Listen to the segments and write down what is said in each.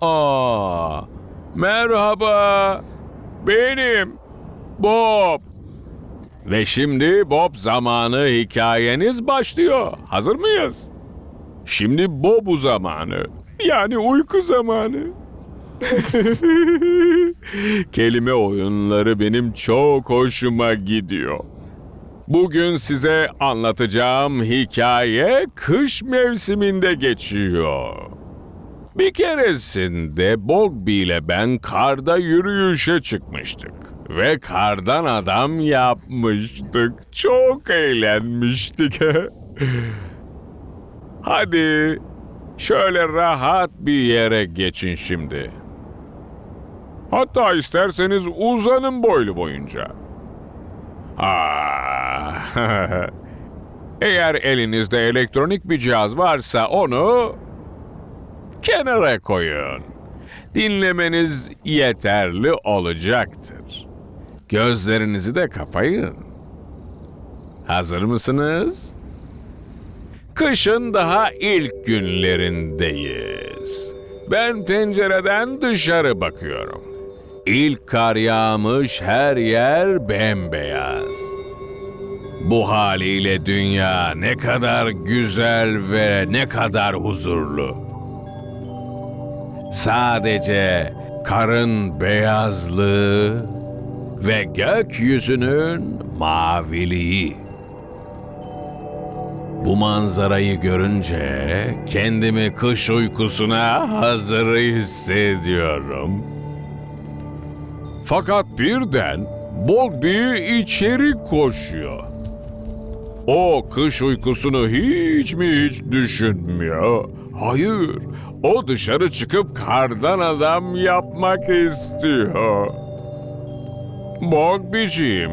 Aa, merhaba. Benim Bob. Ve şimdi Bob zamanı hikayeniz başlıyor. Hazır mıyız? Şimdi Bob'u zamanı. Yani uyku zamanı. Kelime oyunları benim çok hoşuma gidiyor. Bugün size anlatacağım hikaye kış mevsiminde geçiyor. Bir keresinde Bogby ile ben karda yürüyüşe çıkmıştık. Ve kardan adam yapmıştık. Çok eğlenmiştik. Hadi şöyle rahat bir yere geçin şimdi. Hatta isterseniz uzanın boylu boyunca. Ah. Eğer elinizde elektronik bir cihaz varsa onu kenara koyun. Dinlemeniz yeterli olacaktır. Gözlerinizi de kapayın. Hazır mısınız? Kışın daha ilk günlerindeyiz. Ben pencereden dışarı bakıyorum. İlk kar yağmış her yer bembeyaz. Bu haliyle dünya ne kadar güzel ve ne kadar huzurlu. Sadece karın beyazlığı ve gökyüzünün maviliği. Bu manzarayı görünce kendimi kış uykusuna hazır hissediyorum. Fakat birden Bogby içeri koşuyor. O kış uykusunu hiç mi hiç düşünmüyor. Hayır, o dışarı çıkıp kardan adam yapmak istiyor. Bogby'ciğim,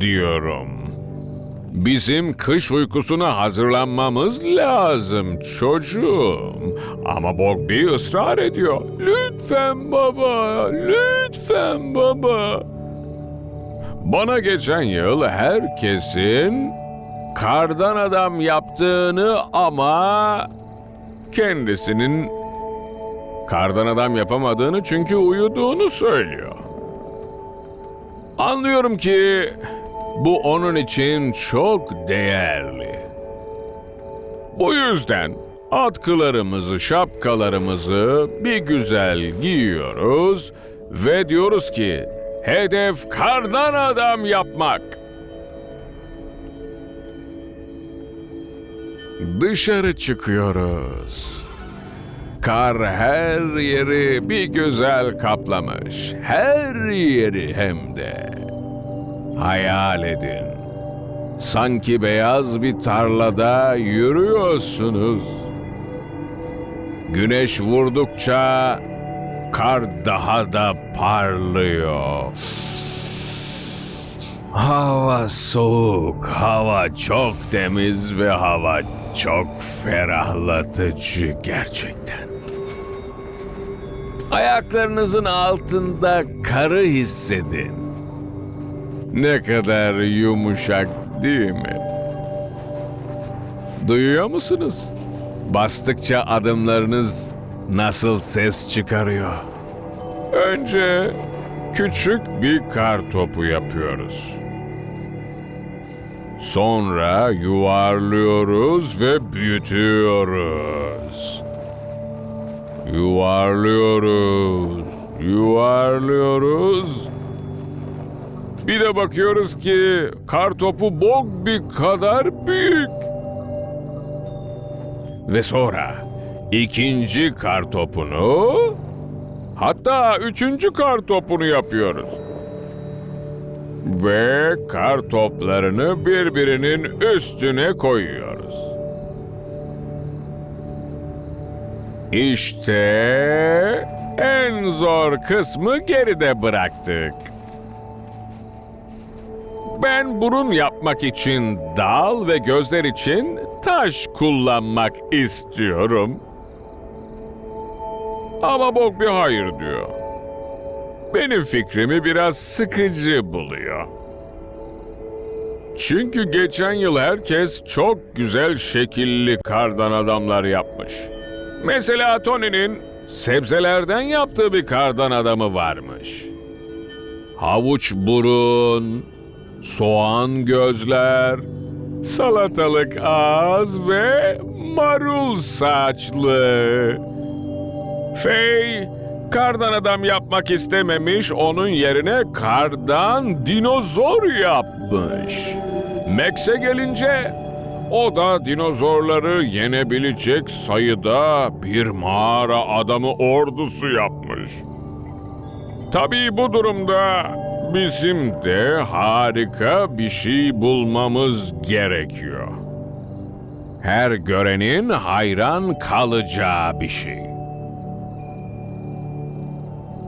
diyorum. Bizim kış uykusuna hazırlanmamız lazım çocuğum. Ama Bogby ısrar ediyor. Lütfen baba, lütfen baba. Bana geçen yıl herkesin kardan adam yaptığını ama kendisinin kardan adam yapamadığını çünkü uyuduğunu söylüyor. Anlıyorum ki bu onun için çok değerli. Bu yüzden atkılarımızı, şapkalarımızı bir güzel giyiyoruz ve diyoruz ki hedef kardan adam yapmak. Dışarı çıkıyoruz. Kar her yeri bir güzel kaplamış. Her yeri hem de. Hayal edin. Sanki beyaz bir tarlada yürüyorsunuz. Güneş vurdukça kar daha da parlıyor. Hava soğuk, hava çok temiz ve hava çok ferahlatıcı gerçekten. Ayaklarınızın altında karı hissedin. Ne kadar yumuşak değil mi? Duyuyor musunuz? Bastıkça adımlarınız nasıl ses çıkarıyor? Önce küçük bir kar topu yapıyoruz. Sonra yuvarlıyoruz ve büyütüyoruz. Yuvarlıyoruz, yuvarlıyoruz. Bir de bakıyoruz ki kar topu bog bir kadar büyük. Ve sonra ikinci kar topunu hatta üçüncü kar topunu yapıyoruz. Ve kar toplarını birbirinin üstüne koyuyoruz. İşte en zor kısmı geride bıraktık. Ben burun yapmak için dal ve gözler için taş kullanmak istiyorum. Ama Bog bir hayır diyor. Benim fikrimi biraz sıkıcı buluyor. Çünkü geçen yıl herkes çok güzel şekilli kardan adamlar yapmış. Mesela Tony'nin sebzelerden yaptığı bir kardan adamı varmış. Havuç burun, soğan gözler, salatalık ağız ve marul saçlı. Fey, kardan adam yapmak istememiş, onun yerine kardan dinozor yapmış. Max'e gelince, o da dinozorları yenebilecek sayıda bir mağara adamı ordusu yapmış. Tabii bu durumda bizim de harika bir şey bulmamız gerekiyor. Her görenin hayran kalacağı bir şey.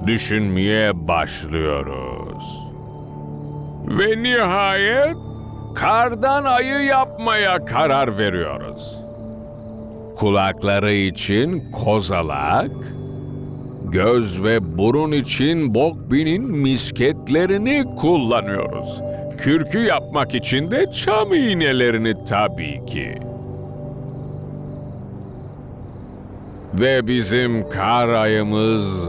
Düşünmeye başlıyoruz. Ve nihayet kardan ayı yapmaya karar veriyoruz. Kulakları için kozalak, göz ve burun için Bokbi'nin misketlerini kullanıyoruz. Kürkü yapmak için de çam iğnelerini tabii ki. Ve bizim kar ayımız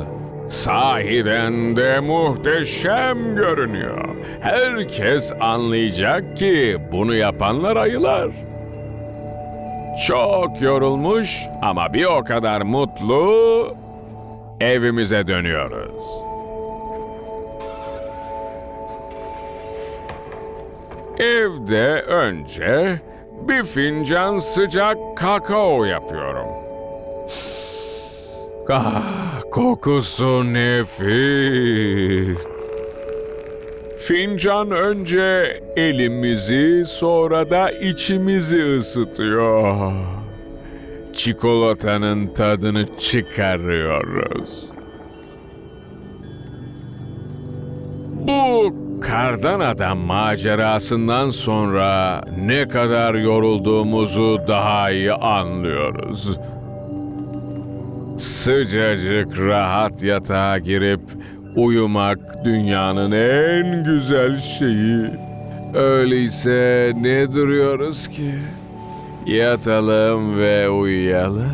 sahiden de muhteşem görünüyor. Herkes anlayacak ki bunu yapanlar ayılar. Çok yorulmuş ama bir o kadar mutlu evimize dönüyoruz. Evde önce bir fincan sıcak kakao yapıyorum. Ah, kokusu nefis. Fincan önce elimizi sonra da içimizi ısıtıyor. Çikolatanın tadını çıkarıyoruz. Bu kardan adam macerasından sonra ne kadar yorulduğumuzu daha iyi anlıyoruz. Sıcacık rahat yatağa girip uyumak dünyanın en güzel şeyi. Öyleyse ne duruyoruz ki? Yatalım ve uyuyalım.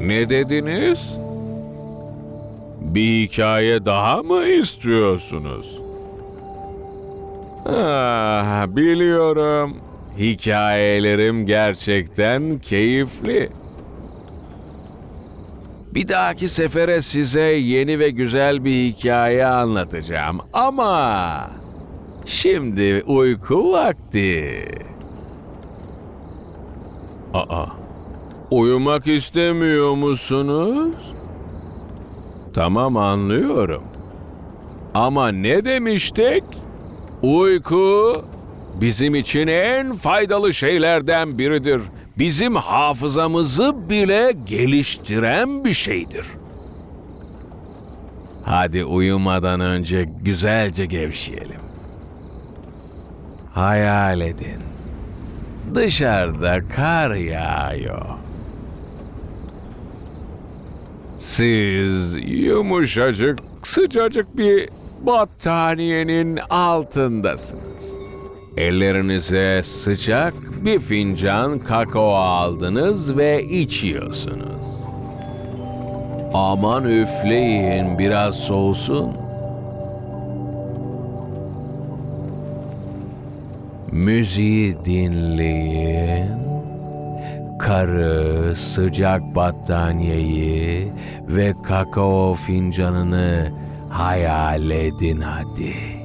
Ne dediniz? Bir hikaye daha mı istiyorsunuz? Ah, biliyorum. Hikayelerim gerçekten keyifli. Bir dahaki sefere size yeni ve güzel bir hikaye anlatacağım ama şimdi uyku vakti. Aa, uyumak istemiyor musunuz? Tamam anlıyorum. Ama ne demiştik? Uyku bizim için en faydalı şeylerden biridir. Bizim hafızamızı bile geliştiren bir şeydir. Hadi uyumadan önce güzelce gevşeyelim. Hayal edin. Dışarıda kar yağıyor. Siz yumuşacık, sıcacık bir battaniyenin altındasınız. Ellerinize sıcak bir fincan kakao aldınız ve içiyorsunuz. Aman üfleyin biraz soğusun. Müziği dinleyin. Karı, sıcak battaniyeyi ve kakao fincanını hayal edin hadi.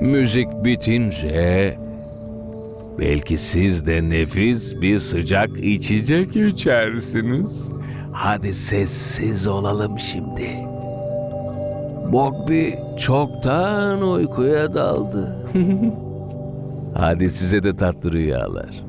Müzik bitince belki siz de nefis bir sıcak içecek içersiniz. Hadi sessiz olalım şimdi. Bogby çoktan uykuya daldı. Hadi size de tatlı rüyalar.